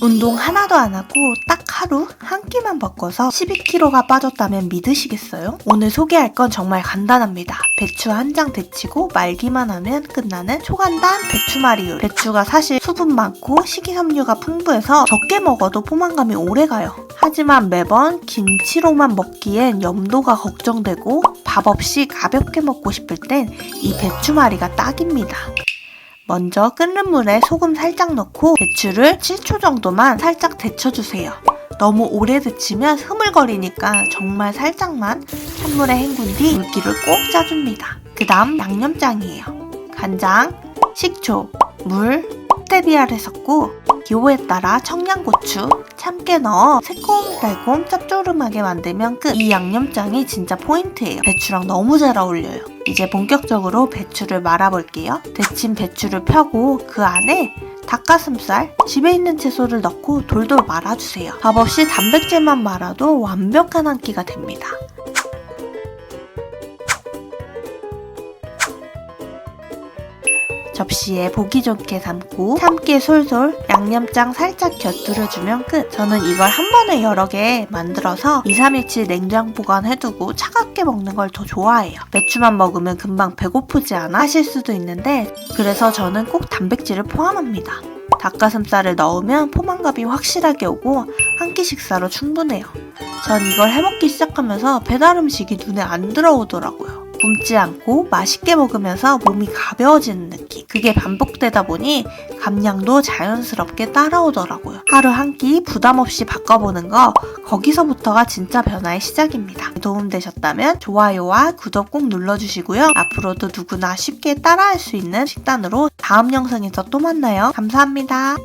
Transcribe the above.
운동 하나도 안 하고 딱 하루 한 끼만 바꿔서 12kg가 빠졌다면 믿으시겠어요? 오늘 소개할 건 정말 간단합니다. 배추 한 장 데치고 말기만 하면 끝나는 초간단 배추말이율. 배추가 사실 수분 많고 식이섬유가 풍부해서 적게 먹어도 포만감이 오래 가요. 하지만 매번 김치로만 먹기엔 염도가 걱정되고 밥 없이 가볍게 먹고 싶을 땐 이 배추말이가 딱입니다. 먼저 끓는 물에 소금 살짝 넣고 배추를 7초 정도만 살짝 데쳐주세요. 너무 오래 데치면 흐물거리니까 정말 살짝만 찬물에 헹군 뒤 물기를 꼭 짜줍니다. 그 다음 양념장이에요. 간장, 식초, 물, 스테비아를 섞고 기호에 따라 청양고추, 참깨 넣어 새콤달콤 짭조름하게 만들면 끝. 이 양념장이 진짜 포인트예요. 배추랑 너무 잘 어울려요. 이제 본격적으로 배추를 말아볼게요. 데친 배추를 펴고 그 안에 닭가슴살, 집에 있는 채소를 넣고 돌돌 말아주세요. 밥 없이 단백질만 말아도 완벽한 한 끼가 됩니다. 접시에 보기 좋게 담고 참깨 솔솔 양념장 살짝 곁들여주면 끝. 저는 이걸 한 번에 여러 개 만들어서 2, 3일치 냉장 보관해두고 차갑게 먹는 걸 더 좋아해요. 배추만 먹으면 금방 배고프지 않아 하실 수도 있는데 그래서 저는 꼭 단백질을 포함합니다. 닭가슴살을 넣으면 포만감이 확실하게 오고 한 끼 식사로 충분해요. 전 이걸 해먹기 시작하면서 배달 음식이 눈에 안 들어오더라고요. 굶지 않고 맛있게 먹으면서 몸이 가벼워지는 느낌. 그게 반복되다 보니 감량도 자연스럽게 따라오더라고요. 하루 한 끼 부담 없이 바꿔보는 거 거기서부터가 진짜 변화의 시작입니다. 도움되셨다면 좋아요와 구독 꼭 눌러주시고요. 앞으로도 누구나 쉽게 따라할 수 있는 식단으로 다음 영상에서 또 만나요. 감사합니다.